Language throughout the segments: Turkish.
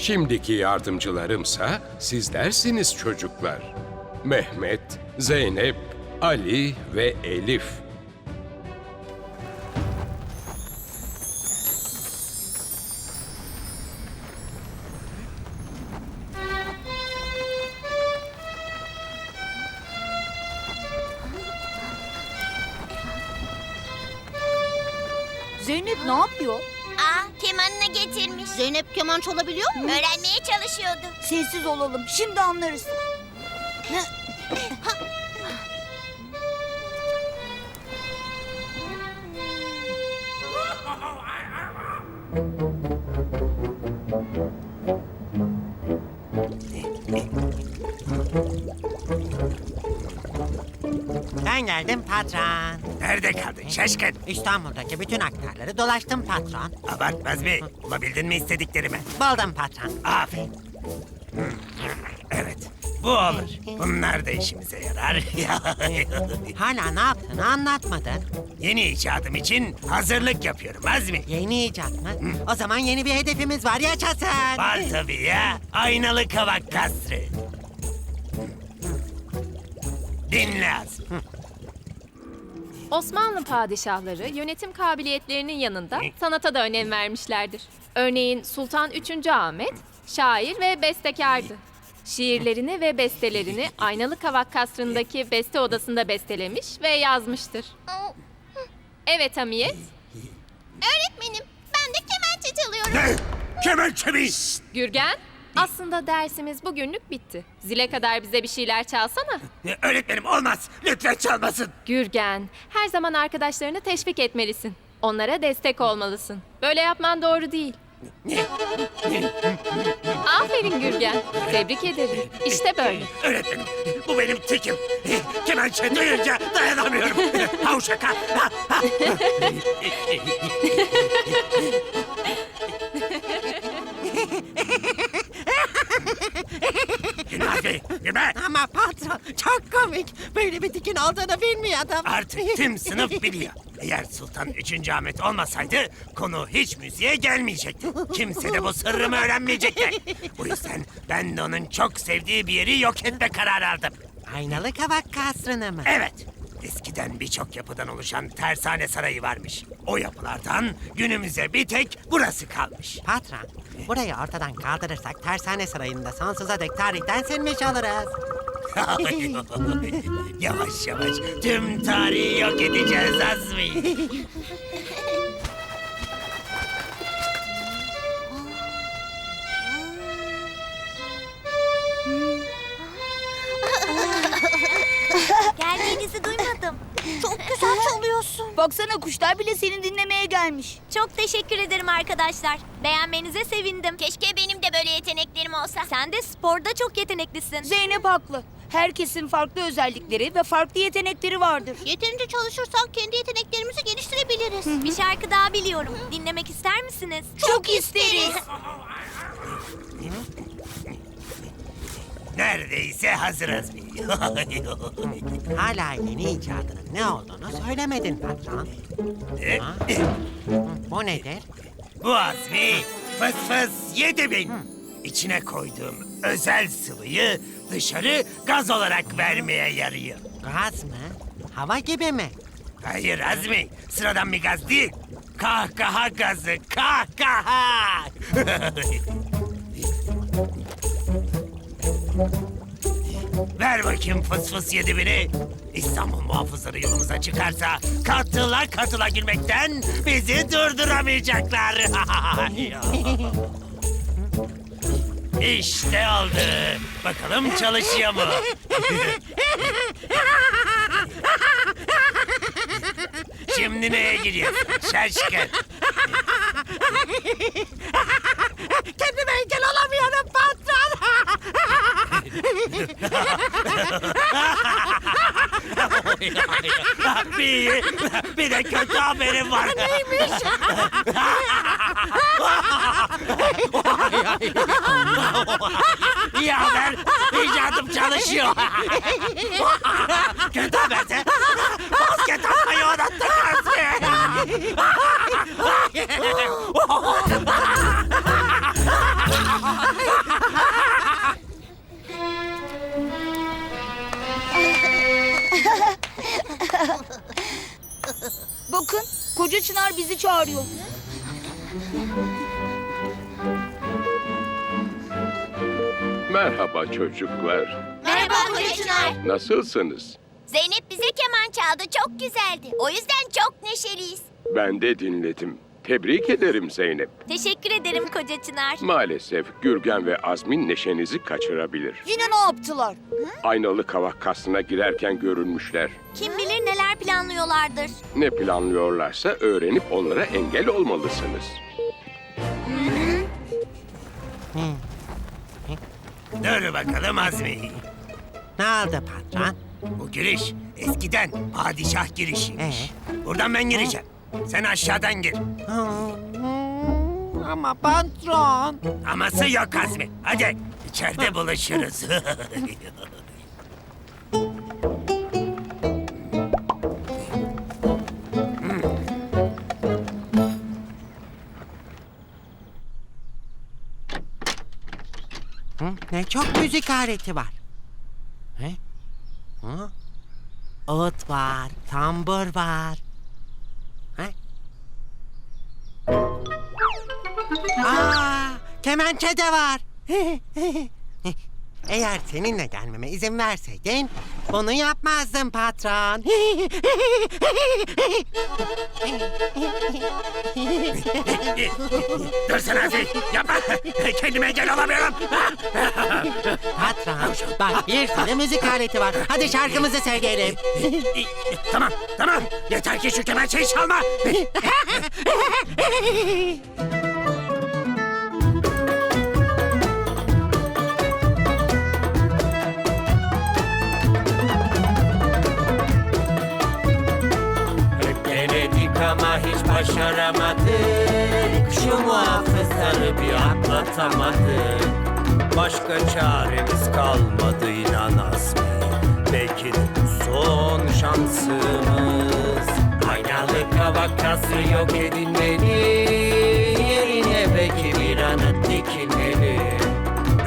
Şimdiki yardımcılarımsa sizlersiniz çocuklar. Mehmet, Zeynep, Ali ve Elif. Keman çalabiliyor mu? Öğrenmeye çalışıyordu. Sessiz olalım. Şimdi anlarız. Ben geldim patron. Nerede kaldın şaşkın? İstanbul'daki bütün aktarları dolaştım patron. Abartmaz mı? Bulabildin mi istediklerimi? Buldum patron. Aferin. Evet, bu olur. Bunlar da işimize yarar. Hala ne yaptığını anlatmadın. Yeni icadım için hazırlık yapıyorum Azmi. Yeni icat mı? O zaman yeni bir hedefimiz var yaşasın. Var tabii ya. Aynalı kavak kasrı. Dinle Azmi. Osmanlı padişahları yönetim kabiliyetlerinin yanında sanata da önem vermişlerdir. Örneğin Sultan 3. Ahmet şair ve bestekardı. Şiirlerini ve bestelerini Aynalı Kavak Kasrı'ndaki beste odasında bestelemiş ve yazmıştır. Evet Hamiyet, Öğretmenim, ben de kemençe çalıyorum. Ne? Kemençe mi? Gürgen. Aslında dersimiz bugünlük bitti. Zile kadar bize bir şeyler çalsana. Öğretmenim olmaz. Lütfen çalmasın. Gürgen, her zaman arkadaşlarını teşvik etmelisin. Onlara destek olmalısın. Böyle yapman doğru değil. Aferin Gürgen. Tebrik ederim. İşte böyle. Öğretmenim, bu benim tikim. Kemençe duyunca dayanamıyorum. Hav şaka. Ha, ha. Azmi, gülme. Ama patron çok komik. Böyle bir dikin olduğunu bilmiyordum. Artık tüm sınıf biliyor. Eğer Sultan 3. Ahmet olmasaydı konu hiç müziğe gelmeyecekti. Kimse de bu sırrımı öğrenmeyecekti. Bu yüzden ben de onun çok sevdiği bir yeri yok etme kararı aldım. Aynalı kavak kasrını mı? Evet. Eskiden birçok yapıdan oluşan tersane sarayı varmış. O yapılardan günümüze bir tek burası kalmış. Patron, burayı ortadan kaldırırsak tersane sarayında sonsuza dek tarihten silmiş oluruz. yavaş yavaş tüm tarihi yok edeceğiz Azmi. gelmiş. Çok teşekkür ederim arkadaşlar. Beğenmenize sevindim. Keşke benim de böyle yeteneklerim olsa. Sen de sporda çok yeteneklisin. Zeynep haklı. Herkesin farklı özellikleri ve farklı yetenekleri vardır. Yeterince çalışırsak kendi yeteneklerimizi geliştirebiliriz. Bir şarkı daha biliyorum. Dinlemek ister misiniz? Çok isteriz. Neredeyse hazır Azmi. Hala yeni icadının ne olduğunu söylemedin patron. Ha? Bu nedir? Bu Azmi fıs fıs yedi bin. İçine koyduğum özel sıvıyı dışarı gaz olarak vermeye yarıyor. Gaz mı? Hava gibi mi? Hayır Azmi, sıradan bir gaz değil. Kahkaha gazı, kahkaha. Ver bakayım fıs fıs yedi bini. İstanbul muhafızları yolumuza çıkarsa katıla katıla gülmekten bizi durduramayacaklar. işte oldu. Bakalım çalışıyor mu? Şimdi neye gidiyorsun? Şaşkın. Kendime engel olamıyorum patron. bir, bir de kötü haberim var. Neymiş? İyi haber. İcadım çalışıyor. kötü haberse basket atmayı unuttuk çağırıyor. Merhaba çocuklar. Merhaba Koca Çınar. Nasılsınız? Zeynep bize keman çaldı. Çok güzeldi. O yüzden çok neşeliyiz. Ben de dinledim. Tebrik ederim Zeynep. Teşekkür ederim Koca Çınar. Maalesef Gürgen ve Azmin neşenizi kaçırabilir. Yine ne yaptılar? Aynalı kavak kasrına girerken görünmüşler. Kim bilir neler planlıyorlardır. Ne planlıyorlarsa öğrenip onlara engel olmalısınız. Dur bakalım Azmi. Ne oldu patron? Bu giriş eskiden padişah girişiymiş. Ee? Buradan ben gireceğim. Sen aşağıdan gir. Hmm, Ama patron. Aması yok Azmi. Hadi içeride buluşuruz. Hı, Ne çok müzik aleti var. He? Hı? Ağıt var, tambur var. Aa, kemençe de var. Eğer seninle gelmeme izin verseydin, bunu yapmazdım patron. Dur sen Azmi. Yapma. Kendime engel olamıyorum. patron, bak bir sürü müzik aleti var. Hadi şarkımızı söyleyelim. tamam tamam. Yeter ki şu kemençeyi çalma. başaramadık Şu muhafızları bir atlatamadık Başka çaremiz kalmadı inan Azmi Belki de bu son şansımız. Aynalı kavakası yok edilmeli Yerine belki bir anıt dikilmeli.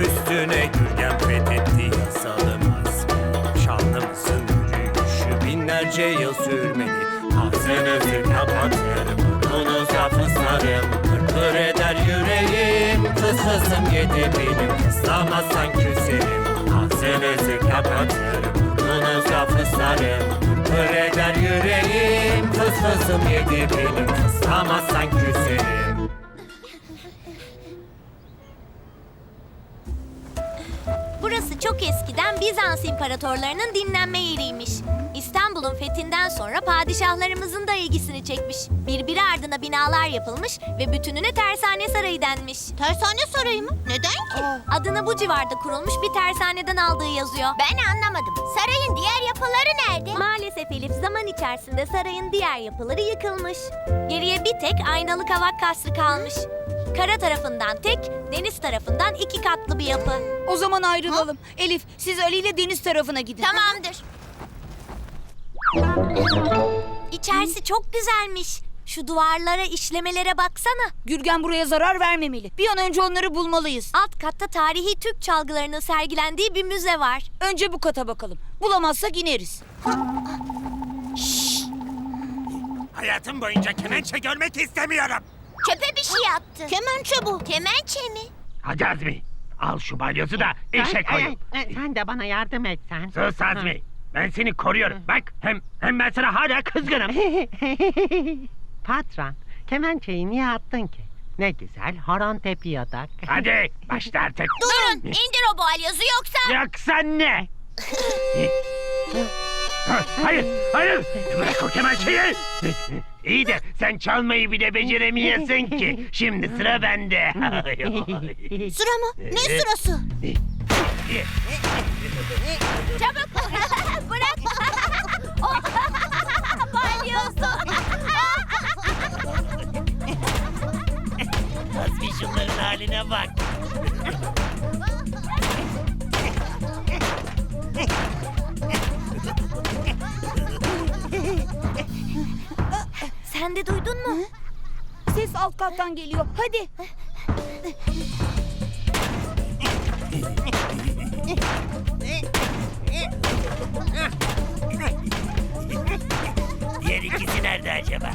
Üstüne gürgen fethetti yazalım Azmi Şanlımızın yürüyüşü binlerce yıl sürmeli Ağzınızı kapatır burnunuza fıslarım Pırpır eder yüreğim Fısfısım yedi benim Fıslamazsan küserim Ağzınızı kapatır burnunuza fıslarım Pırpır eder yüreğim Fısfısım yedi benim Fıslamazsan küserim çok eskiden Bizans imparatorlarının dinlenme yeriymiş. İstanbul'un fethinden sonra padişahlarımızın da ilgisini çekmiş. Birbiri ardına binalar yapılmış ve bütününe Tersane Sarayı denmiş. Tersane Sarayı mı? Neden ki? Adını bu civarda kurulmuş bir tersaneden aldığı yazıyor. Ben anlamadım. Sarayın diğer yapıları nerede? Maalesef Elif zaman içerisinde sarayın diğer yapıları yıkılmış. Geriye bir tek aynalı kavak kasrı kalmış. Kara tarafından tek, deniz tarafından iki katlı bir yapı. O zaman ayrılalım. Elif siz Ali ile deniz tarafına gidin. Tamamdır. İçerisi çok güzelmiş. Şu duvarlara, işlemelere baksana. Gürgen buraya zarar vermemeli. Bir an önce onları bulmalıyız. Alt katta tarihi Türk çalgılarının sergilendiği bir müze var. Önce bu kata bakalım. Bulamazsak ineriz. Hayatım boyunca kemençe görmek istemiyorum. Çöpe bir şey attı. Kemençe bu. Kemençe mi? Hadi Azmi. Al şu balyozu da işe koyun. Sen de bana yardım et sen. Sus Azmi. Ben seni koruyorum. Bak hem hem ben sana hala kızgınım. Patron, kemençeyi niye attın ki? Ne güzel horon tepiyordak. Hadi başla artık. Durun, indir o balyozu yoksa... Yoksa ne? Ha, hayır, hayır. Bırak o kemençeyi. İyi de sen çalmayı bile beceremiyorsun ki. Şimdi sıra bende. Sıra mı? Ne sırası? Çabuk. Bırak. Oh. Balyozu. Azmi şunların haline bak. Duydun mu? Ses alt kattan geliyor. Hadi. Diğer ikisi nerede acaba?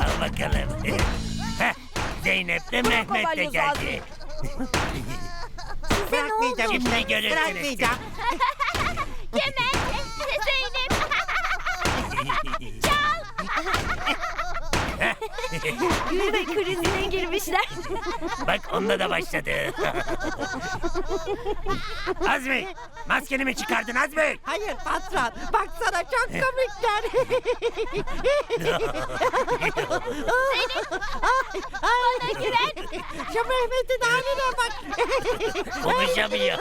Al bakalım. Heh, Zeynep de Mehmet de balyozu geldi. Bırakmayacağım. Şimdi görürsünüz. Bırakmayacağım. Kemal. Gülme krizine girmişler. Bak onda da başladı. Azmi, maskeni mi çıkardın Azmi? Hayır patron. Baksana çok komikler. Bana güven. Şu Mehmet'in haline bak. Konuşamıyor.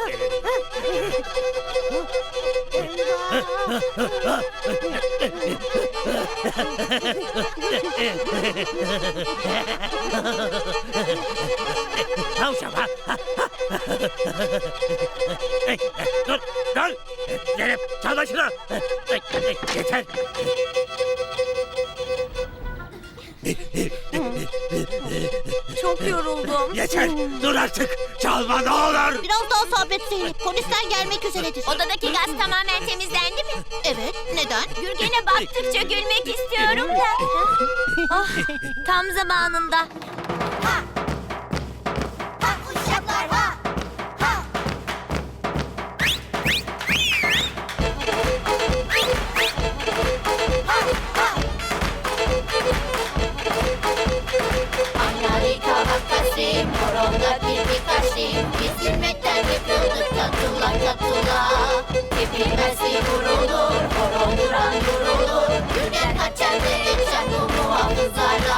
Tavşan ha. ha. Ey, dur, dur. Zeynep, çal başına. Ey, ey, Yeter. Çok yoruldum. Yeter. Dur artık. Çalma ne olur. Biraz daha sabret Zeynep. Polisler gelmek üzeredir. Odadaki gaz tamamen temizlendi mi? Evet. Neden? Gürgen'e baktıkça gülmek istiyorum da. Ah, tam zamanında. Horonda bir birkaçım Biz gülmekten yıkıldık katıla katıla Tepinmesi vurulur, horon duran yorulur. Gülgen kaçar ve geçer bu muhafızlarla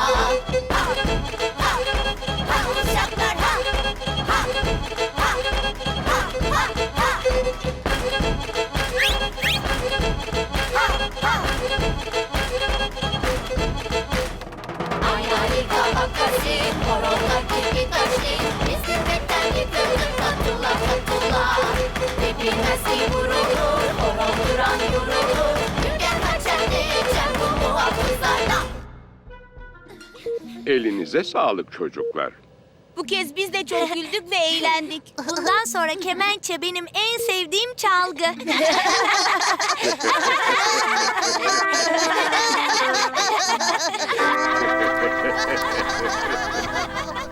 Elinize sağlık çocuklar. Bu kez biz de çok güldük ve eğlendik. Bundan sonra kemençe benim en sevdiğim çalgı.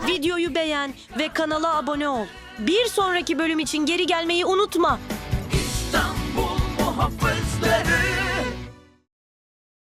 Videoyu beğen ve kanala abone ol. Bir sonraki bölüm için geri gelmeyi unutma.